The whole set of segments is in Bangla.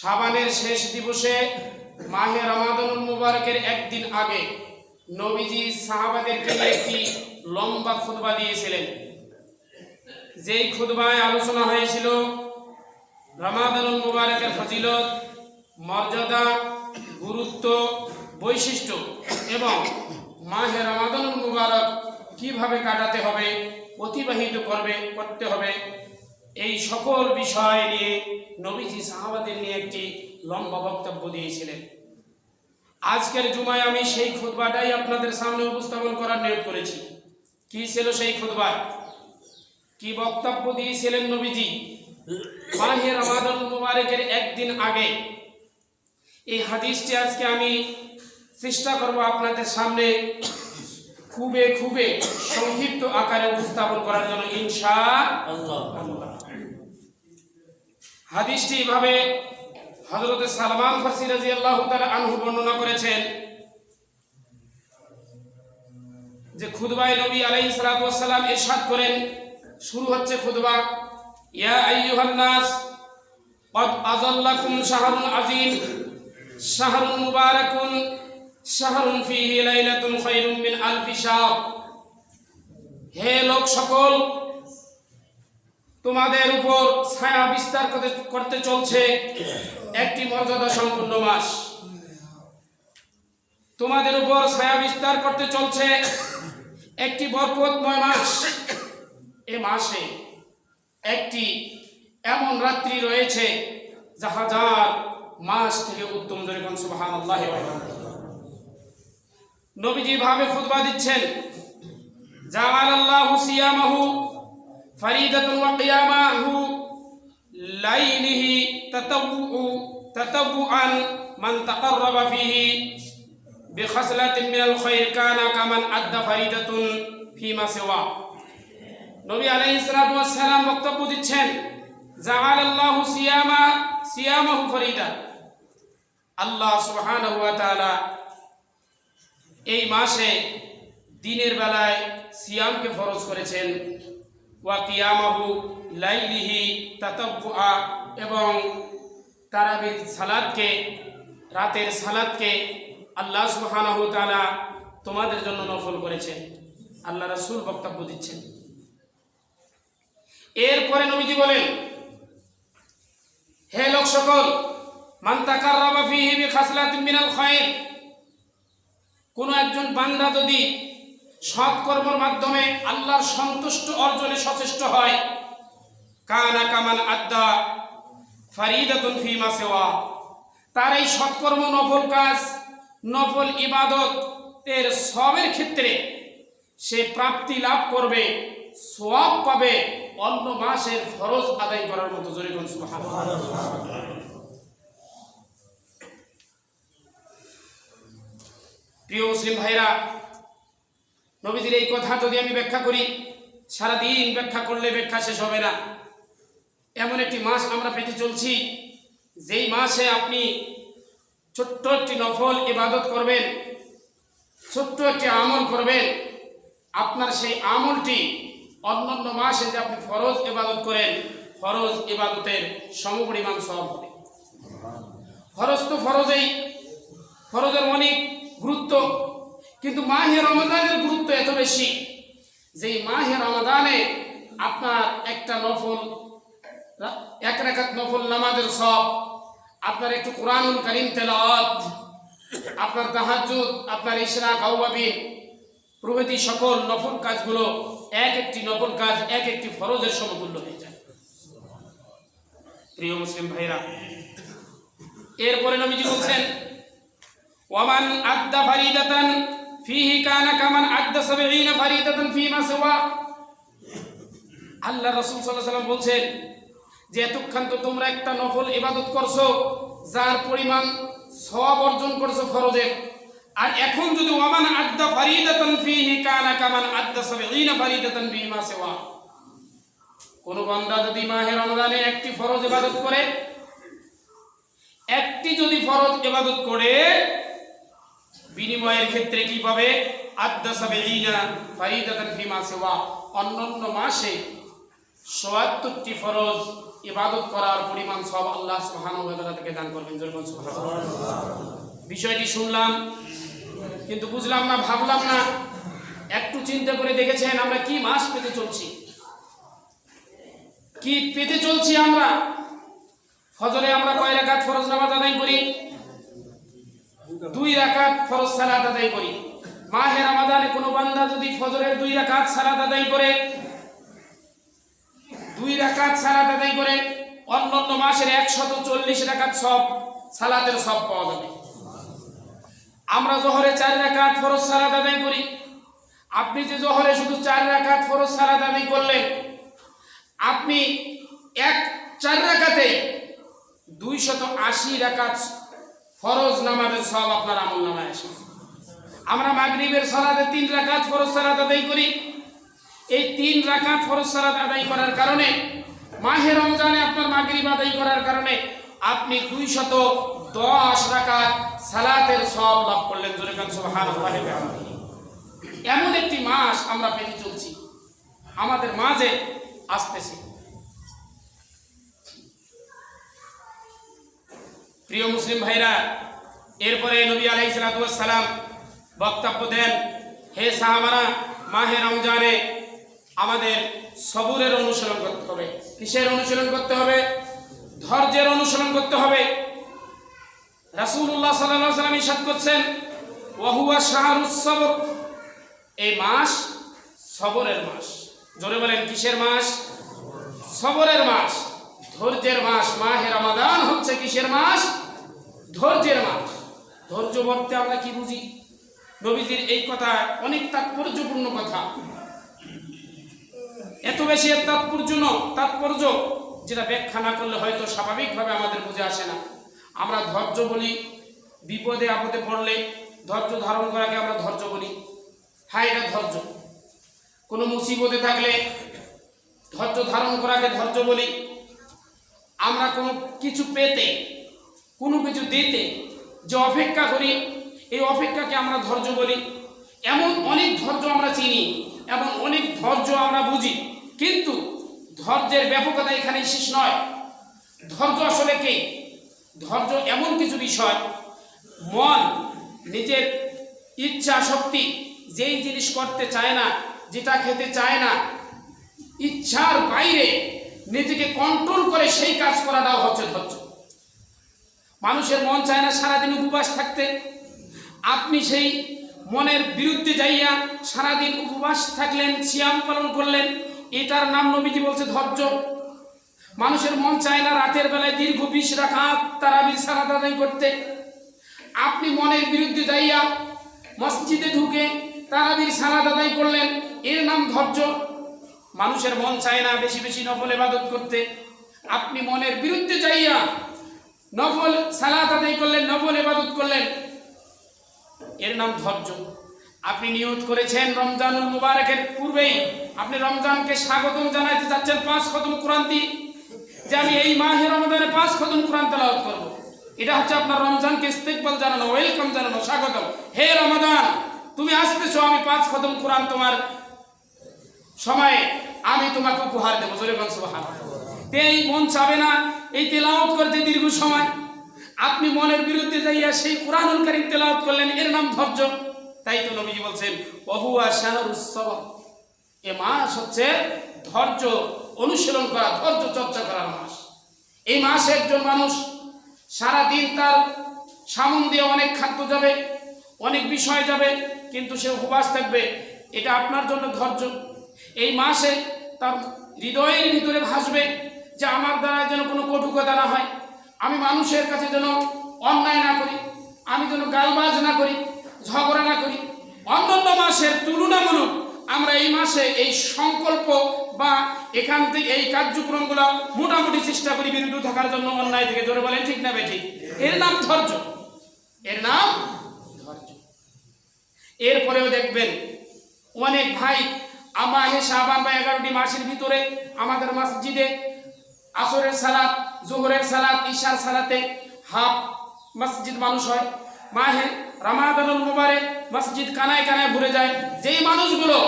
সাবানের শেষ দিবসে মাহে রমাদানুল মুবারকের একদিন আগে নবীজি সাহাবাদেরকে একটি লম্বা খুতবা দিয়েছিলেন। যেই খুতবায় আলোচনা হয়েছিল রমাদানুল মুবারকের ফজিলত, মর্যাদা, গুরুত্ব, বৈশিষ্ট্য এবং মাহে রমাদানুল মুবারক কীভাবে কাটাতে হবে, অতিবাহিত করবে, করতে হবে এই সকল বিষয় নিয়ে নবীজি সাহাবাদের নিয়ে একটি লম্বা বক্তব্য দিয়েছিলেন। আজকের জুমায় আমি সেই খুতবাটাই আপনাদের সামনে উপস্থাপন করার নিয়োগ করেছি। কি ছিল সেই খুতবা কি বক্তব্য দিয়েছিলেন নবীজি? মাহে রমাদান মুবারকের একদিন আগে। এই হাদিসটি আজকে আমি চেষ্টা করব আপনাদের সামনে খুবে খুবে সংক্ষিপ্ত আকারে উপস্থাপন করার জন্য, ইনশা আল্লাহ। হাদিসটি এভাবে হজরত সালমান ফার্সি রাজি আল্লাহ আনহু বর্ণনা করেছেন যে খুদবাই নবী আলাইহিস সালাতু ওয়াস সালাম ইরশাদ করেন শুরু হচ্ছে খুদবা ইয়া আইয়ুহান নাস قد أظلكم شهر عظيم شهر مبارك شهر فيه ليلة خير من ألف شهر হে লোক সকল তোমাদের উপর ছায়া বিস্তার করতে চলছে একটি মর্যাদা সম্পূর্ণ মাস। তোমাদের উপর ছায়া বিস্তার করতে চলছে একটি বরকতময় মাস। এ মাসে একটি এমন রাত্রি রয়েছে যা হাজার মাস থেকে উত্তম যেরকম সুবাহান আল্লাহ নবীজি ভাবে খুতবা দিচ্ছেন জামাল আল্লাহু সিয়ামাহু فريدة وقيامه ليله تتبع تتبعا من تقرب فيه بخصلة من الخير كان كمن أدى فريدة فيما سوى নবী আলাইহিস সালাতু ওয়াস সালাম বক্তব্য দিচ্ছেন জাআল আল্লাহু সিয়ামা সিয়ামাহু ফরিদা আল্লাহ সুবহানাহু ওয়া তাআলা এই মাসে দিনের বেলায় সিয়ামকে ফরজ করেছেন ওয়া কিয়ামাহু লাইলিহি তাতাব্বুআ এবং তারাবির সালাদকে রাতের সালাদকে আল্লাহ সুবহানাহু তাআলা তোমাদের জন্য নফল করেছেন। আল্লাহ রাসূল বক্তব্য দিচ্ছেন। এরপরে নবীজি বলেন, হে লোক সকল, মান তাকাররাবা ফীহি বিখাসলাতিন মিনাল খায়র কোন একজন বান্দা যদি সৎকর্মের মাধ্যমে আল্লাহর সন্তুষ্ট অর্জনে সচেষ্ট হয়। কানা কামান আদ্দা ফারিদাতুন ফিমা সেওয়া। তার এই সৎকর্ম, নফল কাজ, নফল ইবাদত এর সবের ক্ষেত্রে সে প্রাপ্তি লাভ করবে সোয়াব পাবে অন্য মাসের ফরজ আদায় করার মতো জোরে প্রিয় মুসলিম ভাইরা নবীজির এই কথা যদি আমি ব্যাখ্যা করি, সারাদিন ব্যাখ্যা করলে ব্যাখ্যা শেষ হবে না। এমন একটি মাস আমরা পেতে চলছি, যেই মাসে আপনি ছোট্ট একটি নফল ইবাদত করবেন, ছোট্ট একটি আমল করবেন, আপনার সেই আমলটি অন্যান্য মাসে যে আপনি ফরজ ইবাদত করেন, ফরজ ইবাদতের সমপরিমাণ সব হবে। ফরজ তো ফরজেই, ফরজের অনেক গুরুত্ব কিন্তু মাহে রমাদানের গুরুত্ব এত বেশি যে মাহে রমাদানে আপনার একটা নফল, এক রেখাত নফল নামাজের সব আপনার একটু কোরআনুল করিম তেলাওয়াত, আপনার তাহাজ্জুদ, আপনার ইশরাক আউয়াবিন প্রভৃতি সকল নফল কাজগুলো এক একটি নফল কাজ, এক একটি ফরজের সমতুল্য হয়ে যায়। প্রিয় মুসলিম ভাইরা, এরপরে নবীজি বলছেন, ওয়ামান আদ্দা ফারিদাতান ফিহি কানা কামান আদ্দা সাবঈনা ফারিদাতান ফিমা সিওয়া আল্লাহ রাসূল সাল্লাল্লাহু আলাইহি সাল্লাম বলছেন, যে এতক্ষণ তো তোমরা একটা নফল ইবাদত করছ, যার পরিমাণ সওয়াব অর্জন করছ ফরজের আর এখন যদি ওয়ামান আদ্দা ফারিদাতান ফিহি কানা কামান আদ্দা সাবঈনা ফারিদাতান ফিমা সিওয়া। কোন বান্দা যদি মাহে রমজানে একটি ফরজ ইবাদত করে, একটি যদি ফরজ ইবাদত করে বিনিময়ের ক্ষেত্রে কি পাবে? অন্যান্য মাসে সোয়াত্তরটি ফরজ ইবাদত করার পরিমাণ সব আল্লাহ সুবহানাহু ওয়া তাআলা থেকে দান করবেন। বিষয়টি শুনলাম, কিন্তু বুঝলাম না, ভাবলাম না। একটু চিন্তা করে দেখেছেন আমরা কি মাস পেতে চলছি? কি পেতে চলছি আমরা? ফজরে আমরা কয় রাকাত ফরজ নামাজ আদায় করি? দুই রাকাত ফরজ সালাত আদায় করি। মাহে রমাদানে কোনো বান্দা যদি ফজরের দুই রাকাত সালাত আদায় করে, দুই রাকাত সালাত আদায় করে, অন্যান্য মাসের একশত চল্লিশ রাকাত সব সালাতের সব পাওয়া যাবে। আমরা জোহরে চার রাকাত ফরজ সালাত আদায় করি। আপনি যে জোহরে শুধু চার রাকাত ফরজ সালাত আদায় করলেন, আপনি এক চার রাকাতে দুইশত আশি রাকাত ফরজ নামাজের সব আপনার আমল নামায় আসে। আমরা মাগরিবের সালাতে তিন রাকাত ফরজ সালাত আদায় করি। এই তিন রাকাত ফরজ সালাত আদায় করার কারণে, মাহে রমজানে আপনার মাগরিব আদায় করার কারণে আপনি দুই দুইশত দশ রাকাত সালাতের সব লাভ করলেন। জোরে কান সুবহানাল্লাহি ওয়া বিহামদিহি। এমন একটি মাস আমরা পেতে চলছি। আমাদের মাঝে আসতেছে। প্রিয় মুসলিম ভাইরা, এরপরে নবী আলাই সালাম বক্তব্য দেন, হে সাহাবারা, মাহে রমজানে আমাদের সবুরের অনুসরণ করতে হবে। কিসের অনুসরণ করতে হবে? ধৈর্যের অনুসরণ করতে হবে। রাসূলুল্লাহ সাল্লাল্লাহু আলাইহি সাল্লাম ইরশাদ করছেন ওয়াহুয়া সবর। এই মাস সবরের মাস। জোরে বলেন, কিসের মাস? সবরের মাস। ধৈর্যের মাস, মাহে রমাদান হচ্ছে কিসের মাস? ধৈর্যের মাস। ধৈর্য বলতে আমরা কি বুঝি? নবীজির এই কথা অনেক তাৎপর্যপূর্ণ কথা। এত বেশি এর তাৎপর্য তাৎপর্য যেটা ব্যাখ্যা না করলে হয়তো স্বাভাবিকভাবে আমাদের বুঝে আসে না। আমরা ধৈর্য বলি, বিপদে আপদে পড়লে ধৈর্য ধারণ করাকে আমরা ধৈর্য বলি। হ্যাঁ এটা ধৈর্য। কোনো মুসিবতে থাকলে ধৈর্য ধারণ করাকে ধৈর্য বলি। আমরা কোনো কিছু পেতে, কোনো কিছু দিতে যে অপেক্ষা করি, এই অপেক্ষাকে আমরা ধৈর্য বলি। এমন অনেক ধৈর্য আমরা চিনি, এমন অনেক ধৈর্য আমরা বুঝি, কিন্তু ধৈর্যের ব্যাপকতা এখানে শেষ নয়। ধৈর্য আসলে কি? ধৈর্য এমন কিছু বিষয়, মন, নিজের ইচ্ছা, শক্তি, যেই জিনিস করতে চায় না, যেটা খেতে চায় না, ইচ্ছার বাইরে নিজেকে কন্ট্রোল করে সেই কাজ করাটাও হচ্ছে ধৈর্য। মানুষের মন চায় না সারাদিন উপবাস থাকতে। আপনি সেই মনের বিরুদ্ধে যাইয়া সারাদিন উপবাস থাকলেন, সিয়াম পালন করলেন, এটার নাম নবীজি বলছে ধৈর্য। মানুষের মন চায় না রাতের বেলায় দীর্ঘ বিশ রাখাত তারাবির সালাদ আদায় করতে। আপনি মনের বিরুদ্ধে যাইয়া মসজিদে ঢুকে তারাবির সালাদ আদায় করলেন, এর নাম ধৈর্য। মানুষের মন চায় না বেশি বেশি নফল এবাদত করতে। আপনি মনের বিরুদ্ধে যাইয়া নফল সালাত আদায় করলেন, নফল এবাদত করলেন। এর নাম ধৈর্য। আপনি নিয়ত করেছেন রমজানুল মুবারকের পূর্বেই। আপনি রমজানকে স্বাগতম জানাইতে চাচ্ছেন পাঁচ খতম কোরআন যে আমি এই মাহে রমজানে পাঁচ খতম কোরআন তেলাওয়াত করব। এটা হচ্ছে আপনার রমজানকে ইস্তেকবাল জানানো, ওয়েলকাম জানানো, স্বাগতম। হে রমাদান তুমি আসতেছো, আমি পাঁচ খতম কোরআন তোমার সময়ে আমি তোমাকে উপহার দেবো, জোরে বল এই মন চাবে না, এই তেলাওয়াত করতে দীর্ঘ সময়। আপনি মনের বিরুদ্ধে যাইয়া সেই কোরআনুল কারীম তেলাওয়াত করলেন, এর নাম ধৈর্য। তাই তো নবীজি বলছেন, ওহুয়া শাহরুস সবর। এ মাস হচ্ছে ধৈর্য অনুশীলন করা, ধৈর্য চর্চা করার মাস। এই মাসে একজন মানুষ সারা দিন তার সামন দিয়ে অনেক খাদ্য যাবে, অনেক বিষয় যাবে, কিন্তু সে উপবাস থাকবে। এটা আপনার জন্য ধৈর্য। এই মাসে তার হৃদয়ের ভিতরে ভাসবে যে আমার দ্বারা যেন কোনো কটুকতা না হয়। আমি মানুষের কাছে যেন অন্যায় না করি, আমি যেন গালবাজ না করি, ঝগড়া না করি। অন্যান্য মাসের তুলনামূলক আমরা এই মাসে এই সংকল্প বা এখান থেকে এই কার্যক্রমগুলো মোটামুটি চেষ্টা করি বিরত থাকার জন্য অন্যায় থেকে ধরে বলেন, ঠিক না বেঠিক এর নাম ধৈর্য। এর নাম ধৈর্য। এরপরেও দেখবেন অনেক ভাই আমাহে শাহবান বা এগারোটি মাসের ভিতরে আমাদের মসজিদে আসরের সালাত, জোহরের সালাত, ঈশার সালাতে হাফ মসজিদ মানুষ হয়। মাহে রামাদানুল মুবারক মসজিদ কানায় কানায় ভরে যায়। যেই মানুষগুলো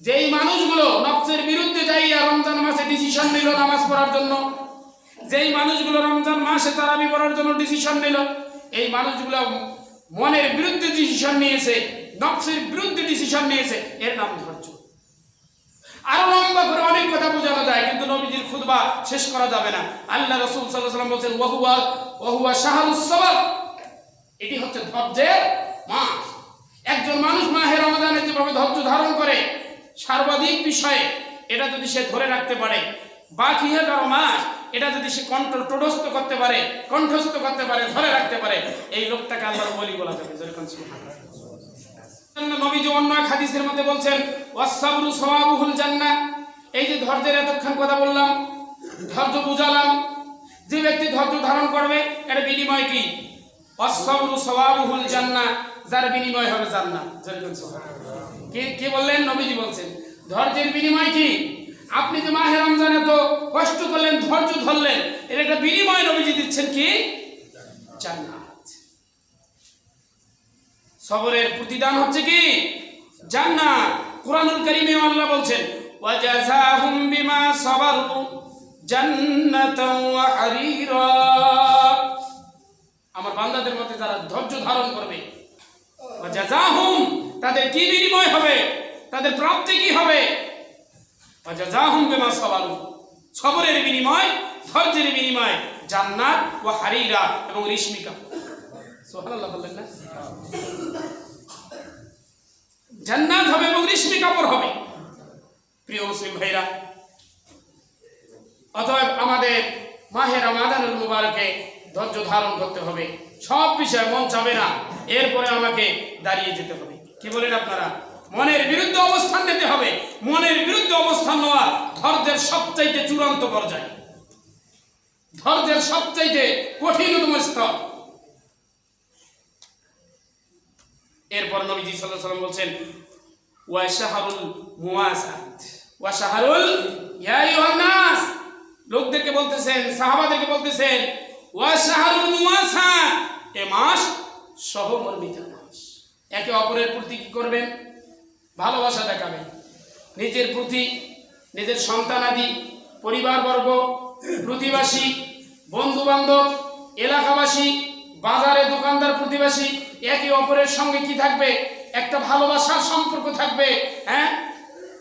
যেই মানুষগুলো নফসের বিরুদ্ধে যাইয়া রমজান মাসে ডিসিশন নিল নামাজ পড়ার জন্য, যেই মানুষগুলো রমজান মাসে তারাবি পড়ার জন্য ডিসিশন নিল, এই মানুষগুলো মনের বিরুদ্ধে ডিসিশন নিয়েছে। নফসের বিরুদ্ধে ডিসিশন নিয়েছে, এর নাম ধৈর্য। আরও লম্বা করে অনেক কথা বোঝানো যায়, কিন্তু নবীজির খুতবা শেষ করা যাবে না। আল্লাহ রসুল সাল্লাহ সাল্লাম বলছেন ওহুয়া ওহুয়া শাহারুস সবর এটি হচ্ছে ধৈর্যের মাস একজন মানুষ মাহে রমাদানে যেভাবে ধৈর্য ধারণ করে, সর্বাধিক বিষয়ে এটা যদি সে ধরে রাখতে পারে, বাকি এগারো মাস এটা যদি সে কন্ট্রোল টোডস্থ করতে পারে, কণ্ঠস্থ করতে পারে, ধরে রাখতে পারে, এই লোকটাকে আল্লাহর বলি বলা যাবে। যেরকম। নবীজি অন্য এক হাদিসের মধ্যে বলছেন ওয়াসাবরু সওয়াবুহুল জান্নাহ। এই যে ধৈর্যের এতক্ষণ কথা বললাম, ধৈর্য বুঝালাম, যে ব্যক্তি ধৈর্য ধারণ করবে, এর বিনিময় কি? ওয়াসাবরু সওয়াবুহুল জান্নাহ। যার বিনিময় হবে জান্নাত। কে কে বললেন? নবীজি বলছেন। ধৈর্যের বিনিময় কি? আপনি যে মাহে রমজানে তো কষ্ট করলেন, ধৈর্য ধরলেন, এর একটা বিনিময় নবীজি দিচ্ছেন কি? জান্নাত সবরের প্রতিদান হচ্ছে কি? জান্নাত। কোরআনুল কারীমে আল্লাহ বলছেন, ওয়াজাযাহুম বিমা সাবারু জান্নাতাও ওয়া হারিরা। আমার বান্দাদের মধ্যে যারা ধৈর্য ধারণ করবে, ওয়াজাযাহুম তাদের কি বিনিময় হবে? তাদের প্রাপ্তি কি হবে? ওয়াজাযাহুম বিমা সাবারু সবরের বিনিময়, ধৈর্যের বিনিময়, জান্নাত ওয়া হারিরা এবং রেশমিকা সুবহানাল্লাহ বললেন না? জান্নাত হবে এবং রেশমি কাপড় হবে। প্রিয় মুসলিম ভাইরা, অতএব আমাদের মাহের রমাদানুল মুবারকে ধৈর্য ধারণ করতে হবে। সব বিষয়ে মন চাবে না, এরপরে আমাকে দাঁড়িয়ে যেতে হবে। কি বলেন আপনারা? মনের বিরুদ্ধে অবস্থান নিতে হবে। মনের বিরুদ্ধে অবস্থান নেওয়া ধৈর্যের সবচাইতে চূড়ান্ত পর্যায়ে। ধৈর্যের সবচাইতে কঠিনতম স্তর। এরপর নবীজি আলাইহি সাল্লাম বলছেন, ওয়া শাহরুল মুওয়াসাত ওয়া শাহরুল? ইয়া আইয়ুহান নাস। লোকদেরকে বলতেছেন, সাহাবাদেরকে বলতেছেন, ওয়া শাহরুল মুওয়াসাত এ মাস সহমর্মিতার মাস। একে অপরের প্রতি কি করবেন? ভালোবাসা দেখাবেন। নিজের প্রতি, নিজের সন্তানাদি, পরিবারবর্গ প্রতিবাসী বন্ধু বান্ধব এলাকাবাসী, বাজারে দোকানদার প্রতিবাসী একে অপরের সঙ্গে কি থাকবে? একটা ভালোবাসার সম্পর্ক থাকবে হ্যাঁ?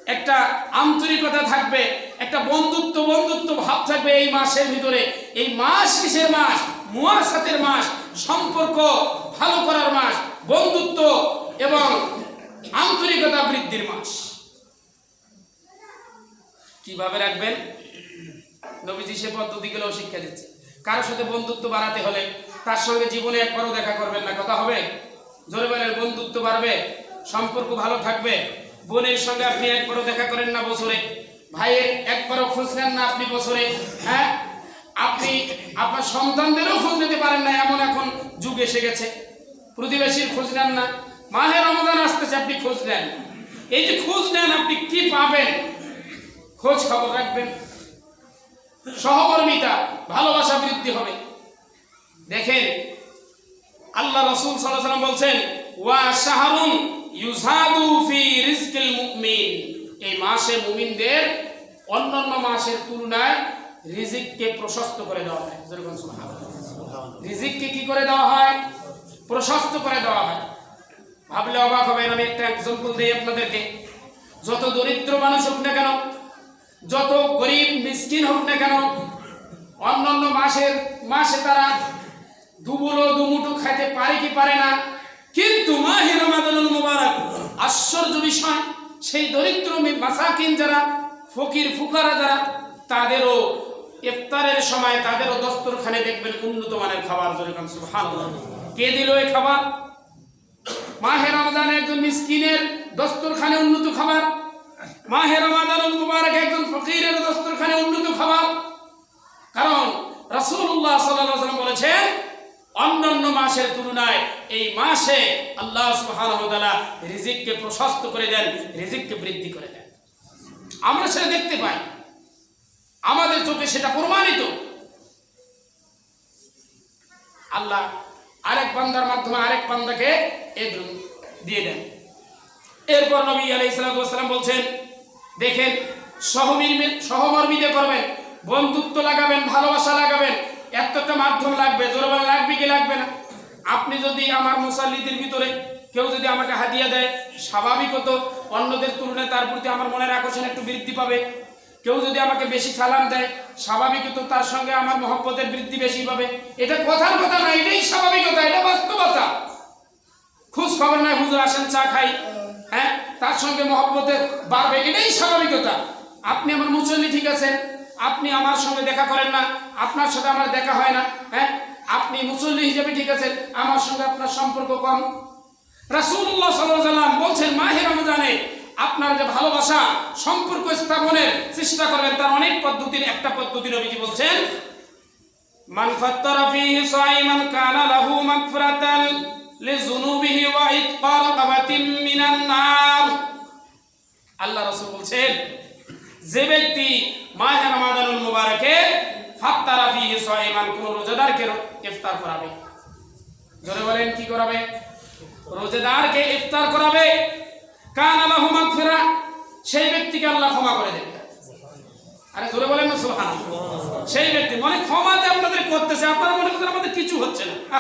একটা আন্তরিকতা থাকবে, একটা বন্ধুত্ব বন্ধুত্ব ভাব থাকবে এই মাসের ভিতরে। এই মাস কিসের মাস? মুয়াসাতের মাস। সম্পর্ক ভালো করার মাস, বন্ধুত্ব এবং আন্তরিকতা বৃদ্ধির মাস। কীভাবে রাখবেন? নবীজি সে পদ্ধতিগুলো শিক্ষা দিচ্ছে। কারোর সাথে বন্ধুত্ব বাড়াতে হলে তার সঙ্গে জীবনে একবারও দেখা করবেন না। কথা হবে? জোরে বলেন বন্ধুত্ব বাড়বে, সম্পর্ক ভালো থাকবে। বোনের সঙ্গে আপনি একবারও দেখা করেন না বছরে। ভাইয়ের একবারও খোঁজ নেন না আপনি বছরে হ্যাঁ? আপনি আপনার সন্তানদেরও খোঁজ নিতে পারেন না, এমন এখন যুগ এসে গেছে। প্রতিবেশীর খোঁজ নেন না। মাহের রমজান আসতেছে, আপনি খোঁজ নেন। এই যে খোঁজ নেন, আপনি কি পাবেন? খোঁজ খবর রাখবেন। সহকর্মিতা, ভালোবাসা বৃদ্ধি হবে। দেখেন, আল্লাহ রসুল সাল্লাল্লাহু সাল্লাম বলছেন, ওয়া শাহরুন ইউজাদু ফি রিজকিল মুমিন। এই মাসে মুমিনদের অন্যান্য মাসের তুলনায় রিজিককে প্রশস্ত করে দেওয়া হয়। যেরকম রিজিককে কি করে দেওয়া হয়? প্রশস্ত করে দেওয়া হয়। ভাবলে অবাক হবেন, আমি একটা এক্সাম্পল দিই আপনাদেরকে। যত দরিদ্র মানুষ হোক না কেন, যত গরিব, মিসকিন হোক না কেন, অন্যান্য মাসের, মাসে তারা দুবুলো দুমুটু খাইতে পারে কি পারে না? কিন্তু মাহে রমাদানুল মুবারক আশ্চর্য বিষয়, সেই দরিদ্র মাসাকিন যারা, ফকির ফুকারা যারা, তাদেরও ইফতারের সময় তাদেরও দস্তরখানে দেখবেন উন্নত মানের খাবার যেরকম সুবহানাল্লাহ। কে দিল এই খাবার? মাহে রমজানে একজন মিসকিনের দস্তরখানে উন্নত খাবার, মাহে রমাদানুল মুবারক একজন ফকিরের দস্তরখানে উন্নত খাবার। কারণ রাসূলুল্লাহ সাল্লাল্লাহু বলেছেন অন্যান্য মাসের তুলনায় এই মাসে আল্লাহ তাআলা রিজিককে প্রশস্ত করে দেন, রিজিককে বৃদ্ধি করে দেন। আমরা সেটা দেখতে পাই। আমাদের চোখে সেটা প্রমাণিত। আল্লাহ আরেক বান্দার মাধ্যমে আরেক বান্দাকে এ দিয়ে দেন। এরপর নবী আলাইহিস সালাতু ওয়াস সালাম বলছেন, দেখেন সহমর্মী সহমর্মিতে করবেন, বন্ধুত্ব লাগাবেন, ভালোবাসা লাগাবেন এতটা মাধ্যম লাগবে জোরে বলেন লাগবে কি লাগবে না? আপনি যদি আমার মুসাল্লিদের ভিতরে কেউ যদি আমাকে হাদিয়া দেয়, স্বাভাবিক হতো, অন্যদের তুলনায় তার প্রতি আমার মনের আকর্ষণ একটু বৃদ্ধি পাবে। কেউ যদি আমাকে বেশি সালাম দেয় স্বাভাবিকত তার সঙ্গে আমার মহব্বতের বৃদ্ধি বেশি পাবে। এটা কথার কথা না, এটাই স্বাভাবিকতা, এটা বাস্তবতা। খোঁজ খবর নাই হুজুর আসেন, চা খাই। হ্যাঁ তার সঙ্গে মহব্বতে বাড়বে, এটাই স্বাভাবিকতা। আপনি আমার মুসল্লি ঠিক আছেন? আপনি আমার সঙ্গে দেখা করেন না, আপনার সাথে আমার দেখা হয় না হ্যাঁ? আপনি মুসল্লি হিসেবে ঠিক আছেন, আমার সঙ্গে আপনার সম্পর্ক কম। আলাইহি ওয়াসাল্লাম বলছেন, মাহে রমজানে আপনার যে ভালোবাসা, সম্পর্ক স্থাপনের চেষ্টা করবেন, তার অনেক পদ্ধতির, একটা পদ্ধতি নবীজি বলছেন, মান সাইমান কানা লাহু আল্লাহ রাসূল বলছেন যে ব্যক্তি মাহে রমাদানুল মুবারকে ফাত্তারা ফীহি সাইমান কোন রোজাদারকে ইফতার করাবে? জোরে বলেন কি করাবে? রোজাদারকে ইফতার করাবে। কান আল্লাহু মাগফিরা সেই ব্যক্তিকে আল্লাহ ক্ষমা করে দেবে। আরে জোরে বলেন না সুবহানাল্লাহ। সেই ব্যক্তি মানে ক্ষমা যে আপনাদের করতেছে আপনারা মনে করছেন আমাদের কিছু হচ্ছে না!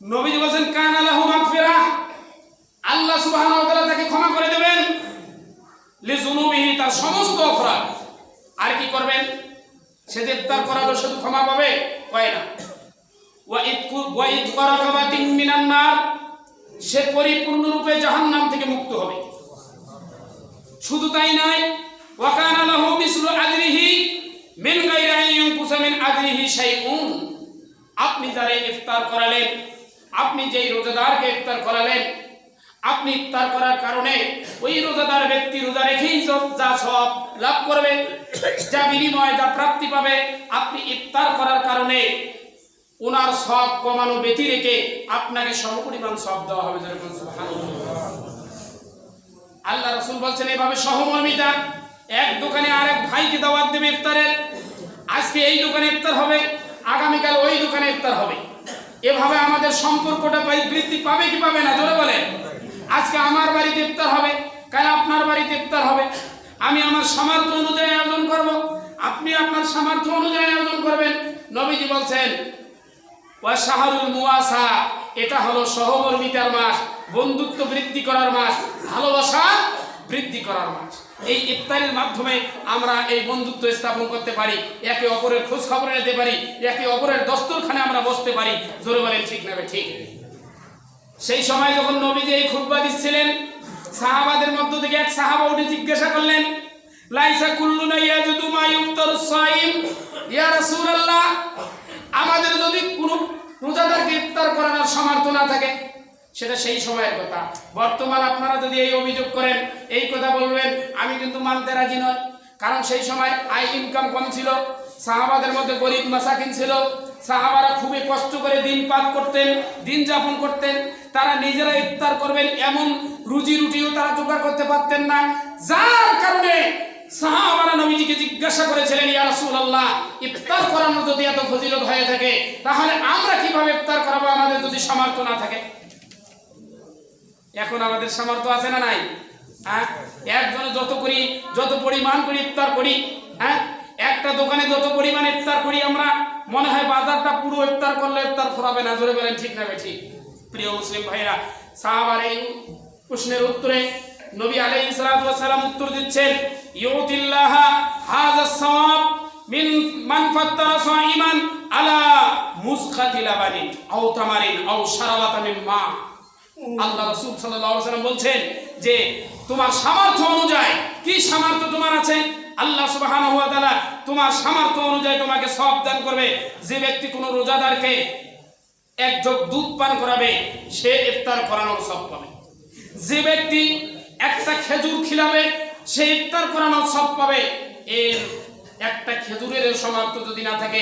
নবীজি বলছেন কান আল্লাহু মাগফিরা আল্লাহ সুবহানাহু ওয়া তাআলা তাকে ক্ষমা লিজুনুবিহি তার সমস্ত অপরাধ। আর কি করবেন? সে ইফতার করালো শুধু ক্ষমা পাবে? কয় না। সে পরিপূর্ণরূপে জাহান্নাম থেকে মুক্ত হবে। শুধু তাই নয় ওয়াকানা লাহু মিসলু আজরিহি মিন গায়রি আন ইউনকুসা মিন আজরিহি শাইউন। আপনি যারা ইফতার করালেন, আপনি যেই রোজাদারকে ইফতার করালেন আপনি ইফতার করার কারণে ওই রোজাদার ব্যক্তি রোজা রেখেই যা সব লাভ করবে, যা বিনিময় যা প্রাপ্তি পাবে, আপনি ইফতার করার কারণে ওনার সব কমানো ব্যতি রেখে আপনাকে সমপরিমাণ সব দেওয়া হবে যেরকম আল্লাহ রসুল বলছেন, এভাবে সহমর্মিতা এক দোকানে আরেক ভাইকে দাওয়াত দেবে ইফতারের। আজকে এই দোকানে ইফতার হবে, আগামীকাল ওই দোকানে ইফতার হবে। এভাবে আমাদের সম্পর্কটা বৃদ্ধি পাবে কি পাবে না, জোরে বলেন। আজকে আমার বাড়িতে ইফতার হবে, কাল আপনার বাড়িতে ইফতার হবে। আমি আমার সামর্থ্য অনুযায়ী আয়োজন করব। আপনি আপনার সামর্থ্য অনুযায়ী আয়োজন করবেন। নবীজি বলছেন, ওয়া শাহরুল মুয়াসা এটা হলো সহমর্মিতার মাস, বন্ধুত্ব বৃদ্ধি করার মাস, ভালোবাসা বৃদ্ধি করার মাস। এই ইফতারের মাধ্যমে আমরা এই বন্ধুত্ব স্থাপন করতে পারি, একে অপরের খোঁজ খবর নিতে পারি, একে অপরের দস্তরখানে আমরা বসতে পারি। জোরে বলেন, ঠিক না ঠিক। সেই সময় যখন নবীজি এই খুতবা দিচ্ছিলেন, সাহাবাদের মধ্য থেকে এক সাহাবা উঠে জিজ্ঞাসা করলেন, লাইসা কুল্লুনা ইয়াজুদু মা ইফতারু সাইম? ইয়া রাসূলুল্লাহ, আমাদের যদি কোনো রোজাদারকে ইফতার করানোর সামর্থ্য না থাকে, সেটা সেই সময়ের কথা। বর্তমান আপনারা যদি এই অভিযোগ করেন, এই কথা বলবেন, আমি কিন্তু মানতে রাজি নয় কারণ সেই সময় আয় ইনকাম কম ছিল, সাহাবাদের মধ্যে গরিব মাসাকিন ছিল সাহাবারা খুবই কষ্ট করে দিন পাত করতেন, দিন যাপন করতেন। তারা নিজেরা ইফতার করবেন, এমন রুজি রুটিও তারা জোগাড় করতে পারতেন না। যার কারণে সাহাবারা নবীজিকে জিজ্ঞাসা করেছিলেন, ইয়া রাসূলুল্লাহ, ইফতার করানো যদি এত ফজিলত হয়ে থাকে, তাহলে আমরা কীভাবে ইফতার করাবো? আমাদের যদি সামর্থ্য না থাকে। এখন আমাদের সামর্থ্য আছে না নাই? হ্যাঁ? একজনে যত করি, যত পরিমাণ করি ইফতার করি হ্যাঁ? একটা দোকানে যত পরিমাণ ইফতার করি আমরা মনে হয় বাজারটা পুরো ইফতার করলে ইফতার ফুরাবে না? জোরে বলেন, ঠিক না ঠিক। প্রিয় মুসলিম ভাইরা সাহাবার এই প্রশ্নের উত্তরে নবী ওয়াস সালাম উত্তর দিচ্ছেন, ইউতিল্লাহ হাযা সাওয়াব মিন মান ফাত্তারা সাইমান আলা মুসখাতি লাবানিন আও তামারিন আও শারাবাতা মিন মা। আল্লাহ রাসূল সাল্লাল্লাহু আলাইহি ওয়াসাল্লাম বলছেন যে, তোমার সামর্থ্য অনুযায়ী, কি সামর্থ্য তোমার আছে? আল্লাহ সুবহানাহু ওয়া তাআলা তোমার সামর্থ্য অনুযায়ী তোমাকে সব দান করবে। যে ব্যক্তি কোনো রোজাদারকে এক জগ দুধ পান করাবে, সে ইফতার করানোর সব পাবে। যে ব্যক্তি একটা খেজুর খিলাবে, সে ইফতার করানোর সব পাবে। এর একটা খেজুরের সামর্থ্য যদি না থাকে,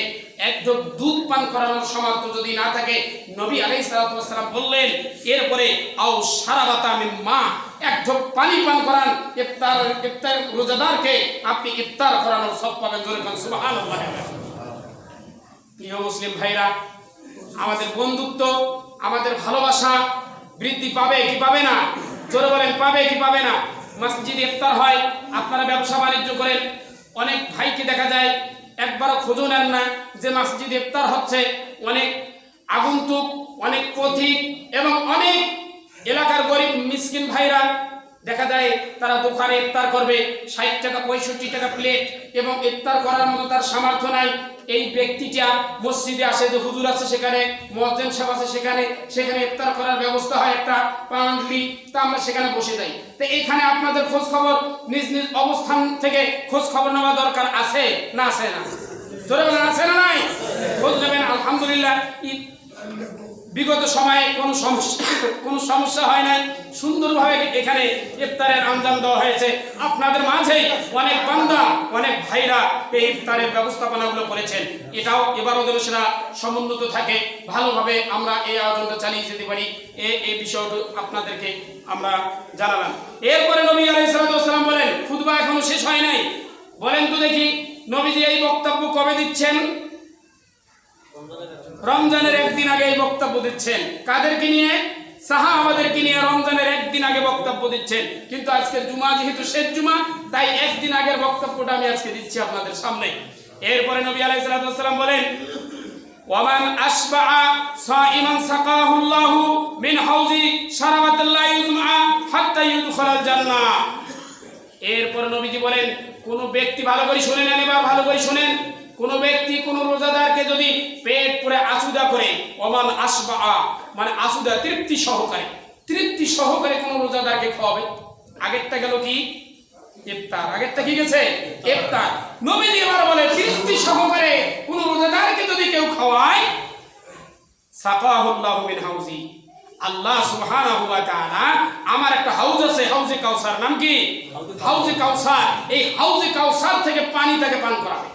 এক জগ দুধ পান করানোর সামর্থ্য যদি না থাকে, নবী আলাই সালাম বললেন, এরপরে আও সারা বাতা আমি মা এক ঢোক পানি পান করান, ইফতার ইফতার রোজাদারকে আপনি ইফতার করানোর সব পাবেন জোরে পান সুবহানাল্লাহ। প্রিয় মুসলিম ভাইরা, আমাদের বন্ধুত্ব, আমাদের ভালোবাসা বৃদ্ধি পাবে কি পাবে না? জোরে বলেন, পাবে কি পাবে না? মসজিদে ইফতার হয়, আপনারা ব্যবসা বাণিজ্য করেন, অনেক ভাইকে দেখা যায়, একবারও খোঁজও নেন না যে মসজিদে ইফতার হচ্ছে। অনেক আগন্তুক, অনেক পথিক এবং অনেক এলাকার গরিব মিসকিন ভাইরা, দেখা যায় তারা দোকানে ইফতার করবে, ষাট টাকা, পঁয়ষট্টি টাকা প্লেট এবং ইফতার করার মতো তার সামর্থ্য নাই। এই ব্যক্তিটা মসজিদে আসে, যে হুজুর আছে সেখানে, মহাজেন সাহেব আছে সেখানে সেখানে ইফতার করার ব্যবস্থা হয় একটা পাউন্ডলি তা আমরা সেখানে বসে যাই। তো এইখানে আপনাদের খোঁজ খবর, নিজ নিজ অবস্থান থেকে খোঁজ খবর নেওয়া দরকার আছে না আছে না? জোরে বলেন, আছে না নাই? খোঁজ নেবেন, আলহামদুলিল্লাহ বিগত সময়ে কোনো সমস্যা কোনো সমস্যা হয় নাই। সুন্দরভাবে এখানে ইফতারের আঞ্জাম দেওয়া হয়েছে। আপনাদের মাঝেই অনেক বান্দা, অনেক ভাইরা এই ইফতারের ব্যবস্থাপনাগুলো করেছেন। এটাও এবারও যেন সেটা সমুন্নত থাকে। ভালোভাবে আমরা এই আয়োজনটা চালিয়ে যেতে পারি। এ এই বিষয়টা আপনাদেরকে আমরা জানালাম। এরপরে নবী আলাইসালাম বলেন খুদবা এখনও শেষ হয় নাই। বলেন তো দেখি, নবীজি এই বক্তব্য কবে দিচ্ছেন? রমজানের একদিন আগে এই দিচ্ছেন। কাদেরকে নিয়ে? সাহাবাদেরকে নিয়ে রমজানের একদিন আগে বক্তব্য দিচ্ছেন। কিন্তু আজকের জুমা যেহেতু শেষ জুমা, তাই একদিন আগের বক্তব্যটা আমি আজকে দিচ্ছি আপনাদের সামনে। এরপরে নবী আলাইহিস সালাম বলেন, ওয়ামান আসবা সাইমান সাকাহুল্লাহু মিন হাউজি শারাবাতাল্লাহ ইউজমা হাত্তা ইউদখালাল জান্নাহ এরপর নবীজি বলেন, কোন ব্যক্তি ভালো করে শুনে নেন এবার ভালো করে শুনেন। কোন ব্যক্তি কোন রোজাদারকে যদি পেট পুরে আসুদা করে অমান আসবা মানে আসুদা তৃপ্তি সহকারে তৃপ্তি সহকারে কোন রোজাদারকে খাওয়াবে? আগেরটা গেল কি? ইফতার। আগেরটা কি গেছে? ইফতার। নবীজি এবার বলে, তৃপ্তি সহকারে কোন রোজাদারকে যদি কেউ খাওয়ায়, সাকাহুল্লাহু মিন হাউজি। আল্লাহ সুবহানাহু ওয়া তাআলা, আমার একটা হাউজ আছে, হাউজে কাউসার, নাম কি? হাউজে কাউসার। এই হাউজে কাউসার থেকে পানি তাকে পান করাবে।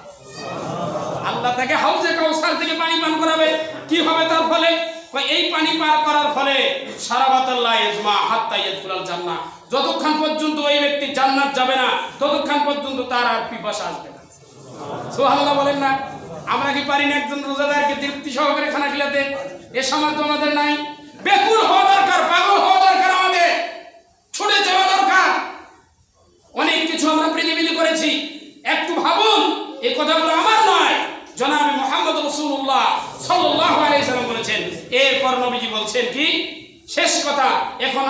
আল্লাহ তাকে হাউজে কাউসার থেকে পানি পান করাবে। কি হবে তার ফলে? এই পানি পার করার ফলে সারাবাতাল্লাহ ইজমা হাত্তা ইয়াদখুলাল জান্নাহ। যতক্ষণ পর্যন্ত ওই ব্যক্তি জান্নাত যাবে না, ততক্ষণ পর্যন্ত তার আর পিপাসা আসবে না। সুবহানাল্লাহ বলেন না। আমরা কি পারি না একজন রোজাদারকে তৃপ্তি সহকারে খানা খিলাতে? এ সামর্থ্য আমাদের নাই। বেকুল হওয়া দরকার, পাগল হওয়া দরকার আমাদের। ছুটে যাওয়া দরকার। অনেক কিছু আমরা পৃথিবীতে করেছি। একটু ভাবুন এই কথাগুলো আমার জনাবে মোহাম্মদ রসুল্লাহ সাল্লাহ আলাইসাল্লাম বলেছেন, এরপর নবীজি বলছেন কি? শেষ কথা, এখন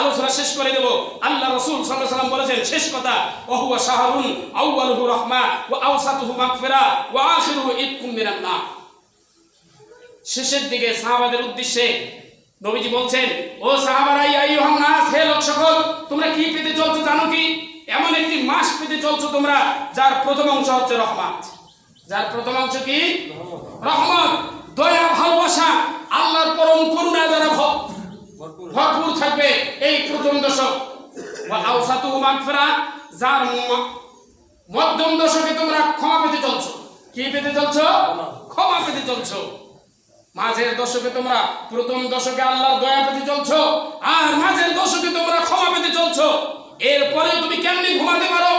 আলোচনা শেষ করে দেব। আল্লাহ রসুল সাল্লাহ সাল্লাম বলেছেন, শেষ কথা, ওহুয়া শাহরুন আউয়ালুহু রহমা ও আউসাতুহু মাগফিরা ও আখিরুহু ইতকুম মিনান শেষের দিকে সাহাবাদের উদ্দেশ্যে নবীজি বলছেন, ও সাহাবারাই আইয়ুহান নাস হে লোক সকল তোমরা কি পেতে চলছো জানো কি? এমন একটি মাস পেতে চলছো তোমরা, যার প্রথম অংশ হচ্ছে রহমত। যার প্রথম অংশ কি? রহমত। দয়া ভালোবাসা আল্লাহর পরম করুণা যারা ভ- ভরপুর। থাকবে এই প্রথম দশক। আওসাতুহু মাগফিরা যার মধ্যম দশকে তোমরা ক্ষমা পেতে চলছো। কি পেতে চলছো? ক্ষমা। পেতে চলছো। মাঝের দশকে তোমরা প্রথম দশকে আল্লাহর দয়া পেতে চলছো আর মাঝের দশকে তোমরা ক্ষমা পেতে চলছো। এরপরে তুমি কেমনি ঘুমাতে পারো?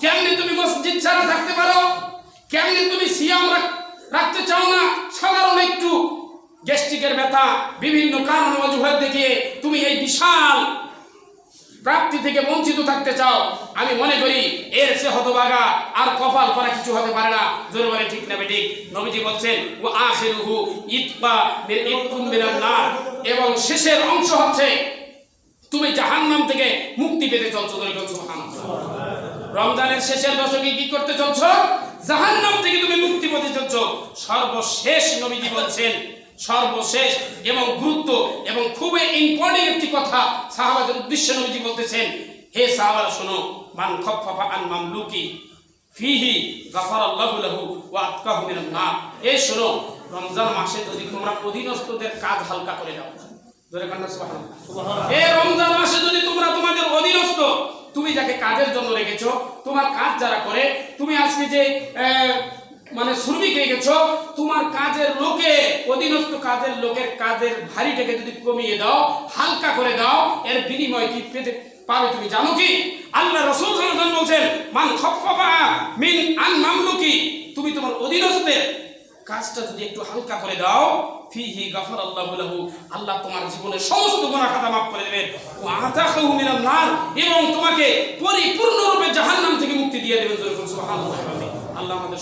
কেমনি তুমি মসজিদ ছাড়া থাকতে পারো? কেমনি তুমি সিয়াম রাখ- রাখতে চাও না? সাধারণ একটু গ্যাস্ট্রিকের ব্যথা, বিভিন্ন কারণ অজুহাত দেখিয়ে তুমি এই বিশাল প্রাপ্তি থেকে বঞ্চিত থাকতে চাও। আমি মনে করি এর সে হতবাগা আর কপাল করা কিছু হতে পারে না। জোরে ঠিক না ঠিক নবীজি বলছেন ও আখিরুহু ইতবা নার। এবং শেষের অংশ হচ্ছে, তুমি জাহান্নাম থেকে মুক্তি পেতে চলছো রমজানের শেষের দশকে কি করতে চলছো? জাহান্নাম থেকে তুমি মুক্তি পেতে চলছো। সর্বশেষ নবীজি বলছেন সর্বশেষ এবং গুরুত্ব এবং খুবই ইম্পর্টেন্ট একটি কথা সাহাবাদের উদ্দেশ্যে নবীজি বলতেছেন হে সাহাবারা শোনো মান খফফা আন মামলুকি ফিহি গাফারাল্লাহু লাহু ওয়া আতকাহু মিনান নার। এই শোনো রমজান মাসে যদি তোমরা অধীনস্থদের কাজ হালকা করে দাও। ধরে কান্না সুবহানাল্লাহ। এই রমজান মাসে যদি তোমরা তোমাদের অধীনস্থ তুমি যাকে কাজের জন্য রেখেছো, তোমার কাজ যারা করে, তুমি আজকে যে মানে শ্রমিক রেখেছো তোমার কাজের লোকে, অধীনস্থ কাজের লোকের কাজের ভারীটাকে যদি কমিয়ে দাও, হালকা করে দাও, এর বিনিময় কি পেতে পাবে তুমি জানো কি? আল্লাহ রসুল বলছেন, মান খফফা মিন আন মামলুকি তুমি তোমার অধীনস্থের কাজটা যদি একটু হালকা করে দাও, ফিহি গাফর আল্লাহ লাহু, আল্লাহ তোমার জীবনের সমস্ত গুনাহ খাতা মাফ করে দেবেন ও আতাকাহু মিনাল এবং তোমাকে পরিপূর্ণরূপে জাহান্নাম থেকে মুক্তি দিয়ে দেবেন সুবহানাল্লাহ। আল্লাহ আমাদের